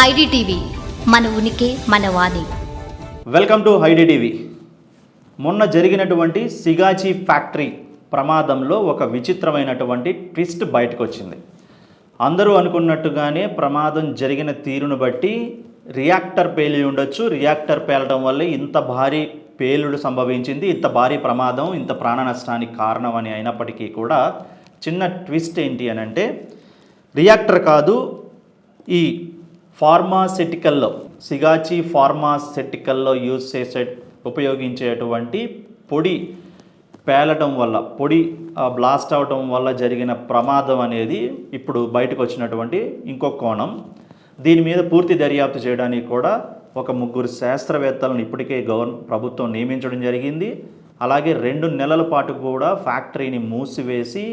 IDTV మన ఉనికి మన వాణి. Welcome to IDTV. మొన్న జరిగినటువంటి సిగాచి ఫ్యాక్టరీ ప్రమాదంలో ఒక విచిత్రమైనటువంటి ట్విస్ట్ బయటకు వచ్చింది అందరూ అనుకున్నట్టుగానే ప్రమాదం జరిగిన తీరును బట్టి రియాక్టర్ పేలి ఉండొచ్చు. రియాక్టర్ పేలడం వల్ల ఇంత భారీ పేలుడు సంభవించింది. ఇంత భారీ ప్రమాదం ఇంత ప్రాణ నష్టానికి కారణం అని అయినప్పటికీ కూడా చిన్న ట్విస్ట్ ఏంటి అని అంటే రియాక్టర్ కాదు ఈ ఫార్మాసిటికల్లో సిగాచి ఫార్మాసిటికల్లో యూజ్ చేసే ఉపయోగించేటువంటి పొడి పేలటం వల్ల పొడి బ్లాస్ట్ అవటం వల్ల జరిగిన ప్రమాదం అనేది ఇప్పుడు బయటకు వచ్చినటువంటి ఇంకొక కోణం. దీని మీద పూర్తి దర్యాప్తు చేయడానికి కూడా ఒక ముగ్గురు శాస్త్రవేత్తలను ఇప్పటికే గవర్న ప్రభుత్వం నియమించడం జరిగింది. అలాగే రెండు నెలల పాటు కూడా ఫ్యాక్టరీని మూసివేసి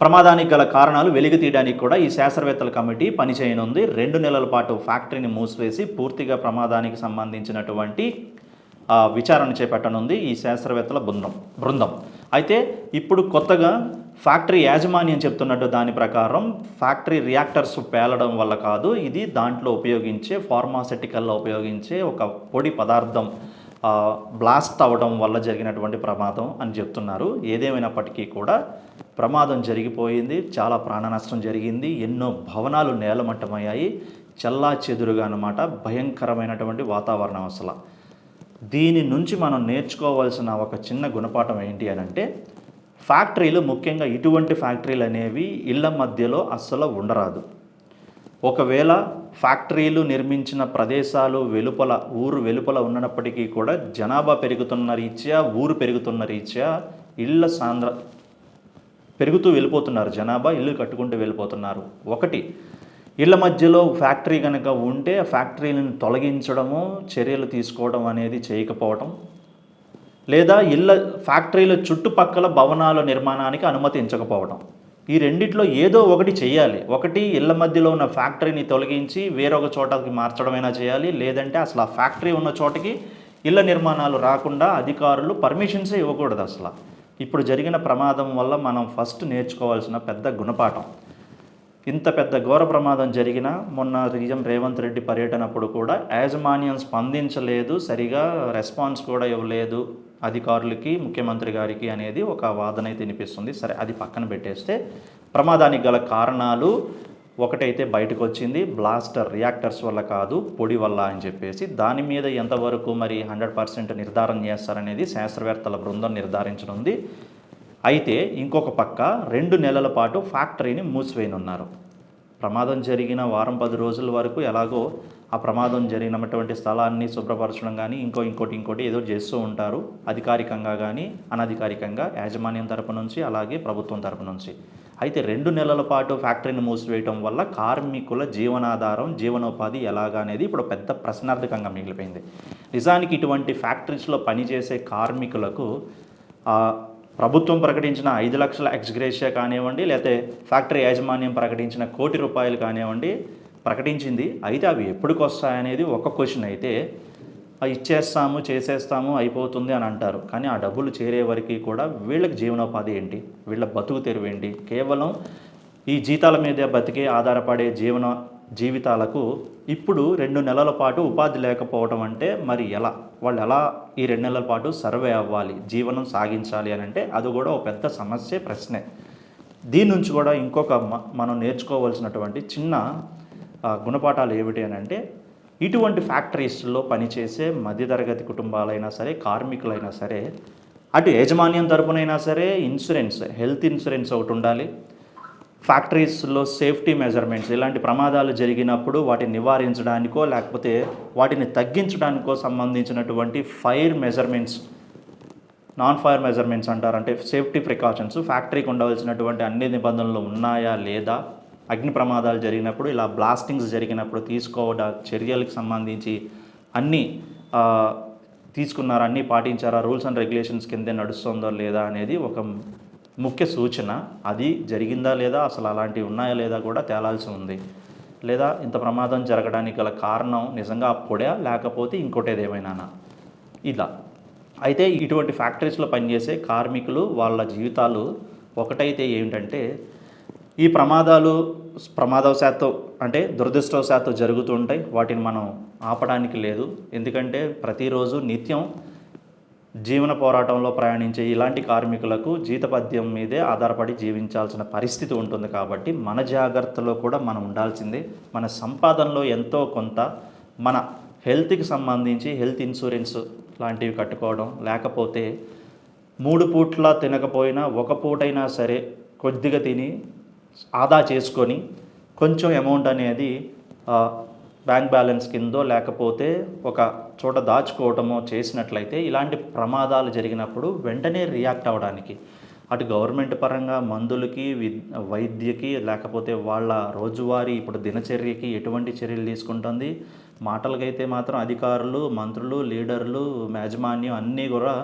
ప్రమాదానికి గల కారణాలు వెలికి తీయడానికి కూడా ఈ శాస్త్రవేత్తల కమిటీ పనిచేయనుంది రెండు నెలల పాటు ఫ్యాక్టరీని మూసివేసి పూర్తిగా ప్రమాదానికి సంబంధించినటువంటి విచారణ చేపట్టనుంది ఈ శాస్త్రవేత్తల బృందం బృందం. అయితే ఇప్పుడు కొత్తగా ఫ్యాక్టరీ యాజమాన్యం చెప్తున్నట్టు దాని ప్రకారం ఫ్యాక్టరీ రియాక్టర్స్ పేలడం వల్ల కాదు ఇది దాంట్లో ఉపయోగించే ఫార్మాసిటికల్లో ఉపయోగించే ఒక పొడి పదార్థం బ్లాస్ట్ అవ్వడం వల్ల జరిగినటువంటి ప్రమాదం అని చెప్తున్నారు. ఏదేమైనప్పటికీ కూడా ప్రమాదం జరిగిపోయింది చాలా ప్రాణ నష్టం జరిగింది ఎన్నో భవనాలు నేలమట్టమయ్యాయి చల్లా చెదురుగా అనమాట భయంకరమైనటువంటి వాతావరణం అసలు. దీని నుంచి మనం నేర్చుకోవాల్సిన ఒక చిన్న గుణపాఠం ఏంటి అని అంటే ఫ్యాక్టరీలు ముఖ్యంగా ఇటువంటి ఫ్యాక్టరీలు అనేవి ఇళ్ళ మధ్యలో అస్సలు ఉండరాదు. ఒకవేళ ఫ్యాక్టరీలు నిర్మించిన ప్రదేశాలు వెలుపల ఊరు వెలుపల ఉన్నప్పటికీ కూడా జనాభా పెరుగుతున్న రీత్యా ఊరు పెరుగుతున్న రీత్యా ఇళ్ళ సాంద్ర పెరుగుతూ వెళ్ళిపోతున్నారు. జనాభా ఇల్లు కట్టుకుంటూ వెళ్ళిపోతున్నారు. ఒకటి ఇళ్ళ మధ్యలో ఫ్యాక్టరీ కనుక ఉంటే ఆ ఫ్యాక్టరీలను తొలగించడము చర్యలు తీసుకోవడం అనేది చేయకపోవడం లేదా ఇళ్ళ ఫ్యాక్టరీల చుట్టుపక్కల భవనాల నిర్మాణానికి అనుమతించకపోవడం ఈ రెండిట్లో ఏదో ఒకటి చేయాలి. ఒకటి ఇళ్ళ మధ్యలో ఉన్న ఫ్యాక్టరీని తొలగించి వేరొక చోటకి మార్చడమైనా చేయాలి. లేదంటే అసలు ఆ ఫ్యాక్టరీ ఉన్న చోటకి ఇళ్ళ నిర్మాణాలు రాకుండా అధికారులు పర్మిషన్సే ఇవ్వకూడదు అసలు. ఇప్పుడు జరిగిన ప్రమాదం వల్ల మనం ఫస్ట్ నేర్చుకోవాల్సిన పెద్ద గుణపాఠం. ఇంత పెద్ద ఘోర ప్రమాదం జరిగినా మొన్న రిజం రేవంత్ రెడ్డి పర్యటనప్పుడు కూడా యాజమాన్యం స్పందించలేదు. సరిగా రెస్పాన్స్ కూడా ఇవ్వలేదు. అధికారులకి ముఖ్యమంత్రి గారికి అనేది ఒక వాదన అయితే వినిపిస్తుంది. సరే అది పక్కన పెట్టేస్తే ప్రమాదానికి గల కారణాలు ఒకటైతే బయటకు వచ్చింది బ్లాస్టర్ రియాక్టర్స్ వల్ల కాదు పొడి వల్ల అని చెప్పేసి. దాని మీద ఎంతవరకు మరి హండ్రెడ్ పర్సెంట్ నిర్ధారణ చేస్తారనేది శాస్త్రవేత్తల బృందం నిర్ధారించనుంది. అయితే ఇంకొక పక్క రెండు నెలల పాటు ఫ్యాక్టరీని మూసివేయనున్నారు. ప్రమాదం జరిగిన వారం పది రోజుల వరకు ఎలాగో ఆ ప్రమాదం జరిగినటువంటి స్థలాన్ని శుభ్రపరచడం కానీ ఇంకో ఇంకోటి ఇంకోటి ఏదో చేస్తూ ఉంటారు. అధికారికంగా కానీ అనధికారికంగా యాజమాన్యం తరపు నుంచి అలాగే ప్రభుత్వం తరపు నుంచి. అయితే రెండు నెలల పాటు ఫ్యాక్టరీని మూసివేయటం వల్ల కార్మికుల జీవనాధారం జీవనోపాధి ఎలాగా అనేది ఇప్పుడు పెద్ద ప్రశ్నార్థకంగా మిగిలిపోయింది. నిజానికి ఇటువంటి ఫ్యాక్టరీస్లో పనిచేసే కార్మికులకు ప్రభుత్వం ప్రకటించిన ఐదు లక్షల ఎక్స్గ్రేషియా కానివ్వండి లేకపోతే ఫ్యాక్టరీ యాజమాన్యం ప్రకటించిన కోటి రూపాయలు కానివ్వండి ప్రకటించింది. అయితే అవి ఎప్పటికి వస్తాయనేది ఒక క్వశ్చన్ అయితే ఇచ్చేస్తాము చేసేస్తాము అయిపోతుంది అని అంటారు. కానీ ఆ డబ్బులు చేరే వరకు కూడా వీళ్ళకి జీవనోపాధి ఏంటి? వీళ్ళ బతుకు తెరువు ఏంటి? కేవలం ఈ జీతాల మీద బతికే ఆధారపడే జీవన జీవితాలకు ఇప్పుడు రెండు నెలల పాటు ఉపాధి లేకపోవడం అంటే మరి ఎలా? వాళ్ళు ఎలా ఈ రెండు నెలల పాటు సర్వే అవ్వాలి? జీవనం సాగించాలి అని అంటే అది కూడా ఒక పెద్ద సమస్య ప్రశ్నే. దీని నుంచి కూడా ఇంకొక మ- మనం నేర్చుకోవాల్సినటువంటి చిన్న గుణపాఠాలు ఏమిటి అని అంటే ఇటువంటి ఫ్యాక్టరీస్లో పనిచేసే మధ్యతరగతి కుటుంబాలైనా సరే కార్మికులైనా సరే అటు యాజమాన్యం తరపునైనా సరే ఇన్సూరెన్స్ హెల్త్ ఇన్సూరెన్స్ ఒకటి ఉండాలి. ఫ్యాక్టరీస్లో సేఫ్టీ మెజర్మెంట్స్ ఇలాంటి ప్రమాదాలు జరిగినప్పుడు వాటిని నివారించడానికో లేకపోతే వాటిని తగ్గించడానికో సంబంధించినటువంటి fire measurements non fire measurements అంటారు. అంటే సేఫ్టీ ప్రికాషన్స్ ఫ్యాక్టరీకి ఉండవలసినటువంటి అన్ని నిబంధనలు ఉన్నాయా లేదా అగ్ని ప్రమాదాలు జరిగినప్పుడు ఇలా బ్లాస్టింగ్స్ జరిగినప్పుడు తీసుకోవడ చర్యలకు సంబంధించి అన్నీ తీసుకున్నారా అన్నీ పాటించారా రూల్స్ అండ్ రెగ్యులేషన్స్ కిందే నడుస్తుందో లేదా అనేది ఒక ముఖ్య సూచన అది జరిగిందా లేదా అసలు అలాంటివి ఉన్నాయా లేదా కూడా తేలాల్సి ఉంది. లేదా ఇంత ప్రమాదం జరగడానికి గల కారణం నిజంగా ఆ పొడా లేకపోతే ఇంకోటేది ఏమైనానా ఇలా. అయితే ఇటువంటి ఫ్యాక్టరీస్లో పనిచేసే కార్మికులు వాళ్ళ జీవితాలు ఒకటైతే ఏమిటంటే ఈ ప్రమాదాలు ప్రమాదవశాత్తు అంటే దురదృష్టవశాత్తు జరుగుతుంటాయి వాటిని మనం ఆపడానికి లేదు. ఎందుకంటే ప్రతిరోజు నిత్యం జీవన పోరాటంలో ప్రయాణించే ఇలాంటి కార్మికులకు జీతపద్యం మీదే ఆధారపడి జీవించాల్సిన పరిస్థితి ఉంటుంది కాబట్టి మన జాగ్రత్తలో కూడా మనం ఉండాల్సిందే. మన సంపాదనలో ఎంతో కొంత మన హెల్త్కి సంబంధించి హెల్త్ ఇన్సూరెన్స్ లాంటివి కట్టుకోవడం లేకపోతే మూడు పూట్ల తినకపోయినా ఒక పూటైనా సరే కొద్దిగా తిని ఆదా చేసుకొని కొంచెం అమౌంట్ అనేది బ్యాంక్ బ్యాలెన్స్ కిందో లేకపోతే ఒక చోట దాచుకోవటమో చేసినట్లయితే ఇలాంటి ప్రమాదాలు జరిగినప్పుడు వెంటనే రియాక్ట్ అవ్వడానికి. అటు గవర్నమెంట్ పరంగా మందులకి వి వైద్యకి లేకపోతే వాళ్ళ రోజువారీ ఇప్పుడు దినచర్యకి ఎటువంటి చర్యలు తీసుకుంటుంది? మాటలకైతే మాత్రం అధికారులు మంత్రులు లీడర్లు యాజమాన్యం అన్నీ కూడా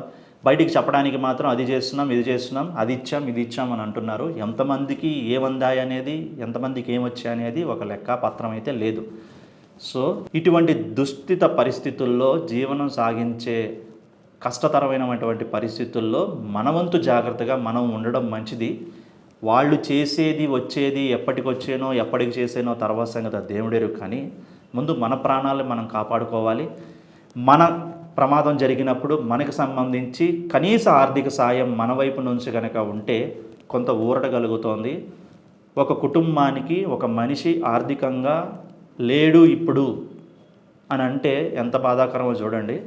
బయటికి చెప్పడానికి మాత్రం అది చేస్తున్నాం ఇది చేస్తున్నాం అది ఇచ్చాం ఇది ఇచ్చాం అని అంటున్నారు. ఎంతమందికి ఏమందాయి అనేది ఎంతమందికి ఏమొచ్చాయి అనేది ఒక లెక్క పత్రం అయితే లేదు. సో ఇటువంటి దుస్థిత పరిస్థితుల్లో జీవనం సాగించే కష్టతరమైనటువంటి పరిస్థితుల్లో మనవంతు జాగ్రత్తగా మనం ఉండడం మంచిది. వాళ్ళు చేసేది వచ్చేది ఎప్పటికి వచ్చేనో ఎప్పటికి చేసేనో తర్వాత సంగతి దేవుడేరు కానీ ముందు మన ప్రాణాలను మనం కాపాడుకోవాలి. మన ప్రమాదం జరిగినప్పుడు మనకు సంబంధించి కనీస ఆర్థిక సాయం మన వైపు నుంచి కనుక ఉంటే కొంత ఊరట కలుగుతోంది ఒక కుటుంబానికి ఒక మనిషి ఆర్థికంగా లేడు ఇప్పుడు అని అంటే ఎంత బాధాకరమో చూడండి.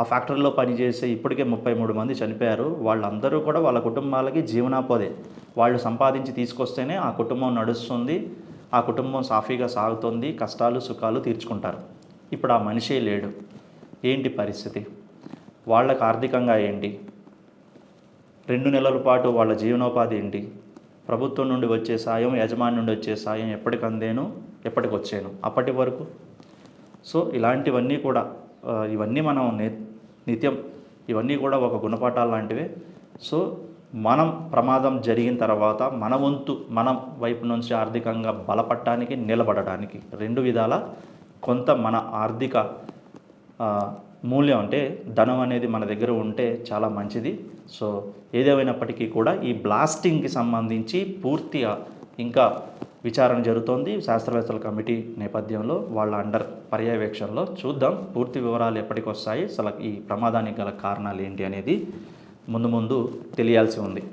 ఆ ఫ్యాక్టరీలో పనిచేసే ఇప్పటికే ముప్పై మూడు మంది చనిపోయారు. వాళ్ళందరూ కూడా వాళ్ళ కుటుంబాలకి జీవనాపదే. వాళ్ళు సంపాదించి తీసుకొస్తేనే ఆ కుటుంబం నడుస్తుంది. ఆ కుటుంబం సాఫీగా సాగుతుంది. కష్టాలు సుఖాలు తీర్చుకుంటారు. ఇప్పుడు ఆ మనిషే లేడు. ఏంటి పరిస్థితి? వాళ్ళకు ఆర్థికంగా ఏంటి? రెండు నెలల పాటు వాళ్ళ జీవనోపాధి ఏంటి? ప్రభుత్వం నుండి వచ్చే సాయం యజమాని నుండి వచ్చే సాయం ఎప్పటికి అందేను ఎప్పటికి వచ్చాను. అప్పటి వరకు. సో ఇలాంటివన్నీ కూడా ఇవన్నీ మనం ని- నిత్యం ఇవన్నీ కూడా ఒక గుణపాఠాలు లాంటివే. సో మనం ప్రమాదం జరిగిన తర్వాత మన వంతు మనం వైపు నుంచి ఆర్థికంగా బలపడటానికి నిలబడటానికి రెండు విధాల కొంత మన ఆర్థిక మూల్యం అంటే ధనం అనేది మన దగ్గర ఉంటే చాలా మంచిది. సో ఏదేమైనప్పటికీ కూడా ఈ బ్లాస్టింగ్కి సంబంధించి పూర్తిగా ఇంకా విచారణ జరుగుతోంది. శాస్త్రవేత్తల కమిటీ నేపథ్యంలో వాళ్ళ అండర్ పర్యవేక్షణలో చూద్దాం. పూర్తి వివరాలు ఎప్పటికి వస్తాయి అసలు ఈ ప్రమాదానికి గల కారణాలు ఏంటి అనేది ముందు ముందు తెలియాల్సి ఉంది.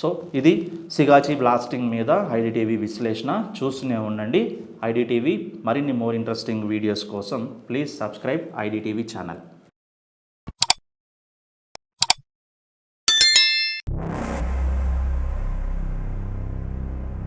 సో ఇది సిగాచి బ్లాస్టింగ్ మీద ఐడిటీవీ విశ్లేషణ. చూస్తూనే ఉండండి. ఐడిటీవీ మరిన్ని మోర్ ఇంట్రెస్టింగ్ వీడియోస్ కోసం ప్లీజ్ సబ్స్క్రైబ్ ఐడిటీవీ ఛానల్.